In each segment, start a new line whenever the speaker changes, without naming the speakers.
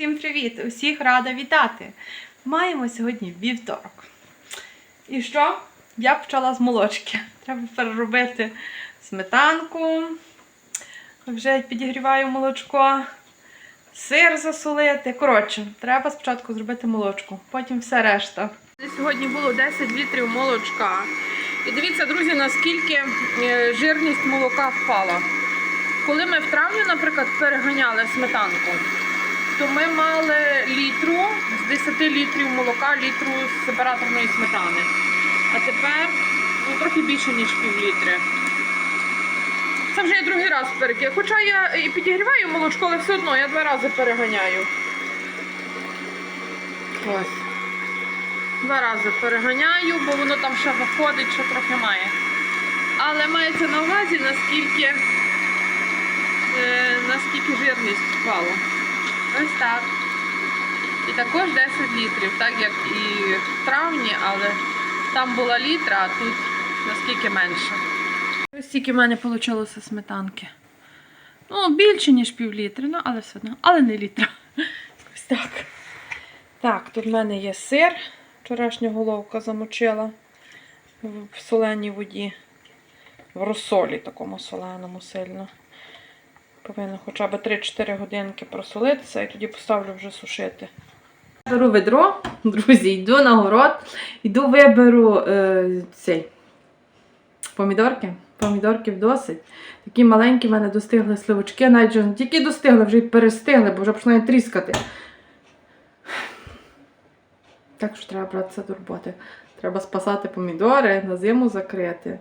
Всім привіт! Усіх рада вітати! Маємо сьогодні вівторок. І що? Я почала з молочки. Треба переробити сметанку. Вже підігріваю молочко, сир засолити. Коротше, треба спочатку зробити молочку, потім все решта. Сьогодні було 10 літрів молочка. І дивіться, друзі, наскільки е, жирність молока впала. Коли ми в травні, наприклад, переганяли сметанку, то ми мали літру з 10 літрів молока, літру з сепараторної сметани. А тепер ну, трохи більше, ніж пів літри. Це вже я другий раз перекину. Хоча я і підігріваю молочко, але все одно я два рази переганяю. Ось. Два рази переганяю, бо воно там ще виходить, що трохи має. Але мається на увазі, наскільки, е, наскільки жирність впала. Ось так. І також 10 літрів, так як і в травні, але там була літра, а тут наскільки менше. Ось стільки в мене вийшло сметанки. Ну, більше, ніж пів літри, ну, але все одно, але не літра. Ось так. Так, тут в мене є сир. Вчорашня головка замочила в соленій воді. В розсолі такому соленому сильно. Повинно хоча б 3-4 годинки просолитися і тоді поставлю вже сушити. Беру ведро, друзі, йду на город, йду виберу е, цей помідорки. Помідорків досить. Такі маленькі в мене достигли сливочки, навіть вже не тільки достигли, вже й перестигли, бо вже починають тріскати. Так що треба братися до роботи. Треба спасати помідори, на зиму закрити.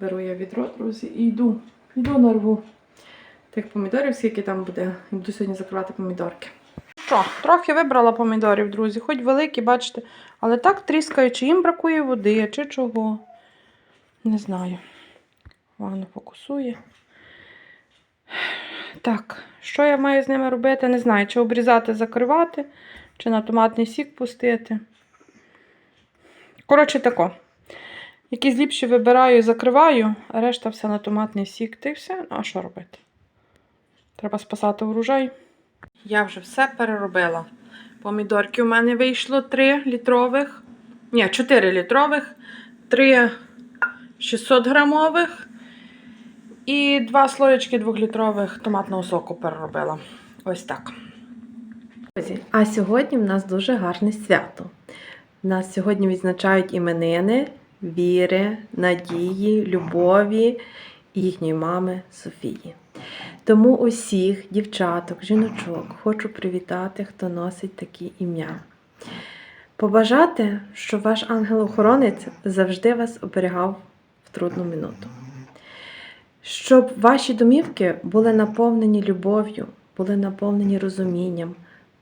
Беру я відро, друзі, і йду. Йду нарву тих помідорів, скільки там буде. Буду сьогодні закривати помідорки. Що, трохи вибрала помідорів, друзі, хоч великі, бачите, але так тріскає, чи їм бракує води, чи чого. Не знаю. Воно фокусує. Так, що я маю з ними робити? Не знаю, чи обрізати, закривати, чи на томатний сік пустити. Коротше, тако. Якісь ліпші вибираю закриваю, а решта все на томатний сік. Ти все. Ну, а що робити? Треба спасати урожай. Я вже все переробила. Помідорки у мене вийшло 3 літрових. Ні, 4 літрових, 3 600 грамових і 2 слоєчки 2-літрових томатного соку переробила. Ось так.
А сьогодні в нас дуже гарне свято. У нас сьогодні відзначають іменини Віри, Надії, Любові і їхньої мами Софії. Тому усіх дівчаток, жіночок хочу привітати, хто носить такі ім'я. Побажати, щоб ваш ангел-охоронець завжди вас оберігав в трудну минуту. Щоб ваші домівки були наповнені любов'ю, були наповнені розумінням,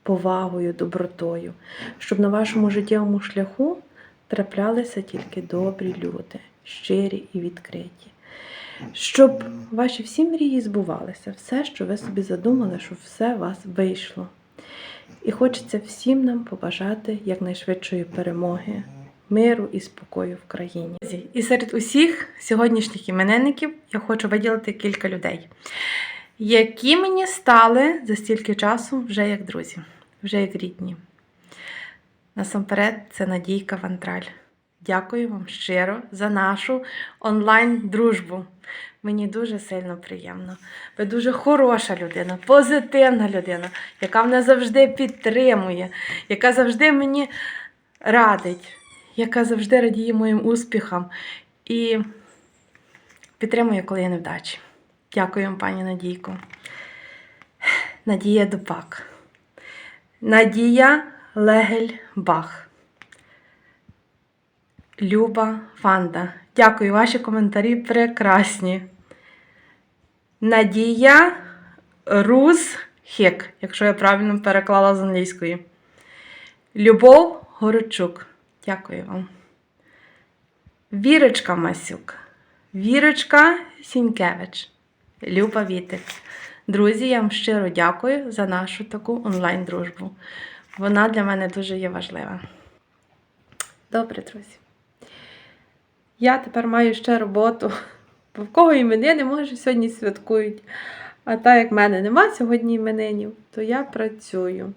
повагою, добротою, щоб на вашому життєвому шляху траплялися тільки добрі люди, щирі і відкриті. Щоб ваші всі мрії збувалися, все, що ви собі задумали, щоб все у вас вийшло. І хочеться всім нам побажати якнайшвидшої перемоги, миру і спокою в країні.
І серед усіх сьогоднішніх іменинників я хочу виділити кілька людей, які мені стали за стільки часу вже як друзі, вже як рідні. Насамперед, це Надійка Вантраль. Дякую вам щиро за нашу онлайн-дружбу. Мені дуже сильно приємно. Ви дуже хороша людина, позитивна людина, яка мене завжди підтримує, яка завжди мені радить, яка завжди радіє моїм успіхам і підтримує, коли я невдачі. Дякую вам, пані Надійко. Надія Дупак. Надія Легель Бах. Люба Фанда. Дякую, ваші коментарі прекрасні. Надія Руз Хек, якщо я правильно переклала з англійської. Любов Горочук. Дякую вам. Вірочка Масюк. Вірочка Сінькевич. Люба Вітик. Друзі, я вам щиро дякую за нашу таку онлайн-дружбу. Вона для мене дуже є важлива. Добре, друзі. Я тепер маю ще роботу. Бо в кого іменини, може, сьогодні святкують. А так як в мене нема сьогодні іменинів, то я працюю.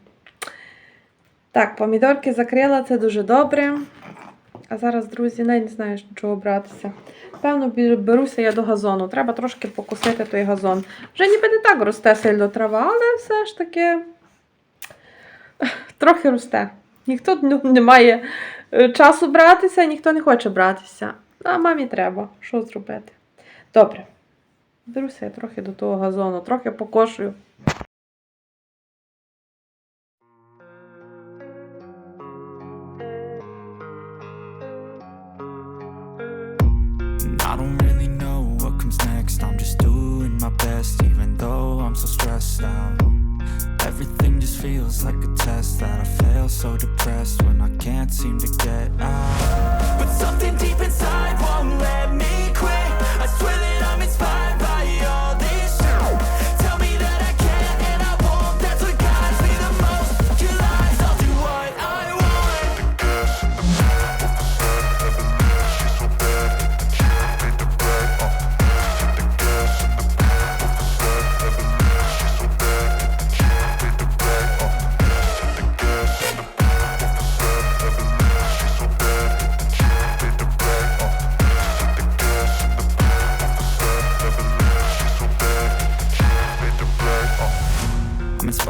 Так, помідорки закрила, це дуже добре. А зараз, друзі, навіть не знаю, чого братися. Певно, беруся я до газону. Треба трошки покусити той газон. Вже ніби не так росте сильно трава, але все ж таки трохи росте. Ніхто ну, не має е, часу братися, ніхто не хоче братися. А мамі треба. Що зробити? Добре. Беруся я трохи до того газону, трохи покошую.
I don't really know what comes next. I'm just doing my best, even though I'm so stressed out. Everything just feels like a test that I fail, so depressed when I can't seem to get out.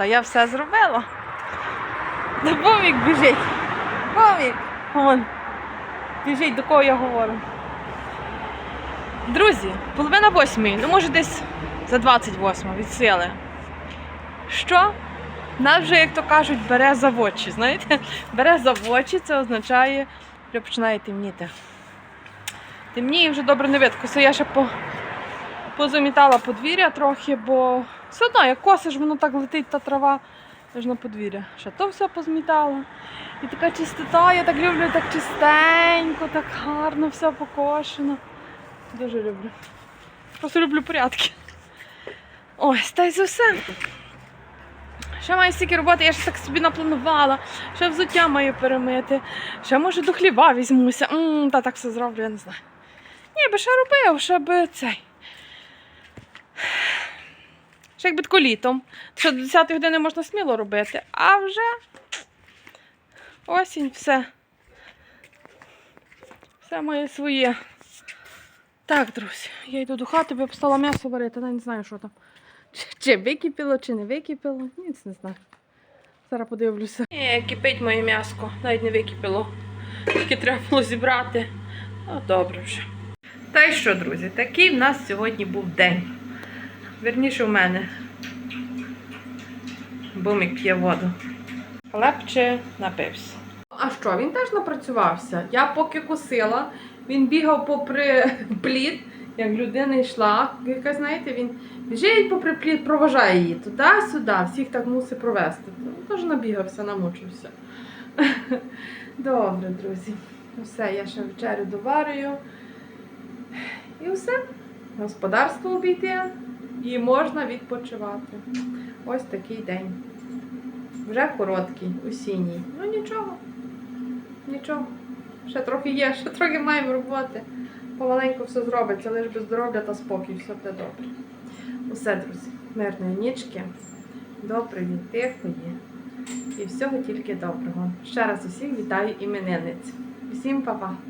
Та я все зробила. Та Бомік біжить. Бомік. Вон. Біжить, до кого я говорю. Друзі, половина восьмої, ну може десь за 28 від сили. Що? Нас вже, як то кажуть, бере за очі. Знаєте? Бере за очі, це означає, що починає темніти. Темніє вже добре не видко. Я ще по, позамітала подвір'я трохи, бо все одно, як косиш, воно так летить та трава аж на подвір'я. Ще то все позмітала. І така чистота, я так люблю, так чистенько, так гарно, все покошено. Дуже люблю. Просто люблю порядки. Ось, та й за все. Ще маю стільки роботи, я ж так собі напланувала. Ще взуття маю перемити. Ще може до хліба візьмуся. м та так все зроблю, я не знаю. Ні, би ще робив, ще би цей. Ще якби тако літом. Що до 10 години можна сміло робити, а вже осінь, все. Все має своє. Так, друзі, я йду до хати, бо я постала м'ясо варити, навіть не знаю, що там. Чи, чи википіло, чи не википіло, ніц не знаю. Зараз подивлюся. Ні, кипить моє м'яско, навіть не википіло. Тільки треба було зібрати. Ну, добре вже. Та й що, друзі, такий в нас сьогодні був день. Верніше в мене. Бумик п'є воду. Лепче напився. А що, він теж напрацювався. Я поки косила, він бігав попри плід, як людина йшла. Яка, знаєте, він біжить попри плід, проважає її туди-сюди, всіх так мусить провести. Ну, Теж набігався, намучився. Добре, друзі. Ну Все, я ще вечерю доварюю. І все. Господарство обійти і можна відпочивати. Ось такий день. Вже короткий, осінній. Ну нічого. Нічого. Ще трохи є, ще трохи маємо роботи. Помаленьку все зробиться, лише без здоров'я та спокій, все буде добре. Усе, друзі, мирної нічки, доброї, тихої і всього тільки доброго. Ще раз усіх вітаю іменинниць. Всім па-па!